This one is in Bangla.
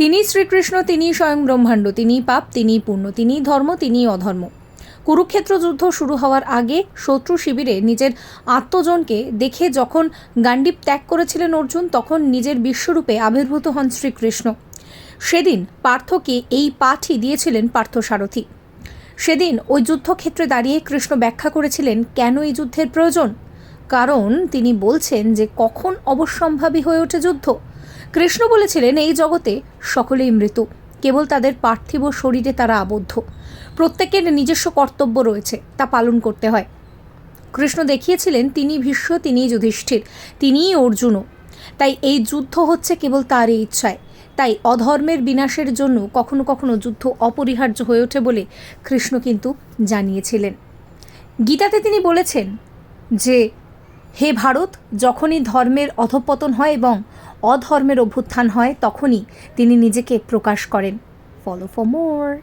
তিনি শ্রীকৃষ্ণ, তিনি স্বয়ং ব্রহ্মাণ্ড তিনিই পাপ তিনিই পূর্ণ তিনিই ধর্ম তিনিই অধর্ম। কুরুক্ষেত্র যুদ্ধ শুরু হওয়ার আগে শত্রু শিবিরে নিজের আত্মজনকে দেখে যখন গান্ডীব ত্যাগ করেছিলেন অর্জুন, তখন নিজের বিশ্বরূপে আবির্ভূত হন শ্রীকৃষ্ণ। সেদিন পার্থকে এই পাঠই দিয়েছিলেন পার্থসারথী। সেদিন ওই যুদ্ধক্ষেত্রে দাঁড়িয়ে কৃষ্ণ ব্যাখ্যা করেছিলেন, কেন এই যুদ্ধের প্রয়োজন? কারণ তিনি বলছেন যে, কখন অবশ্যম্ভাবী হয়ে ওঠে যুদ্ধ? কৃষ্ণ বলেছিলেন, এই জগতে সকলেই মৃত্যু কেবল তাদের পার্থিব শরীরে তারা আবদ্ধ। প্রত্যেকের নিজস্ব কর্তব্য রয়েছে, তা পালন করতে হয়। কৃষ্ণ দেখিয়েছিলেন, তিনি ভীষ্ম, তিনিই যুধিষ্ঠির, তিনিই অর্জুনও। তাই এই যুদ্ধ হচ্ছে কেবল তারই ইচ্ছায়। তাই অধর্মের বিনাশের জন্য কখনো কখনো যুদ্ধ অপরিহার্য হয়ে ওঠে বলে কৃষ্ণ কিন্তু জানিয়েছিলেন। গীতাতে তিনি বলেছেন যে, হে ভারত, যখনই ধর্মের অধপতন হয় এবং অধর্মের অভ্যুত্থান হয় তখনই তিনি নিজেকে প্রকাশ করেন। Follow for more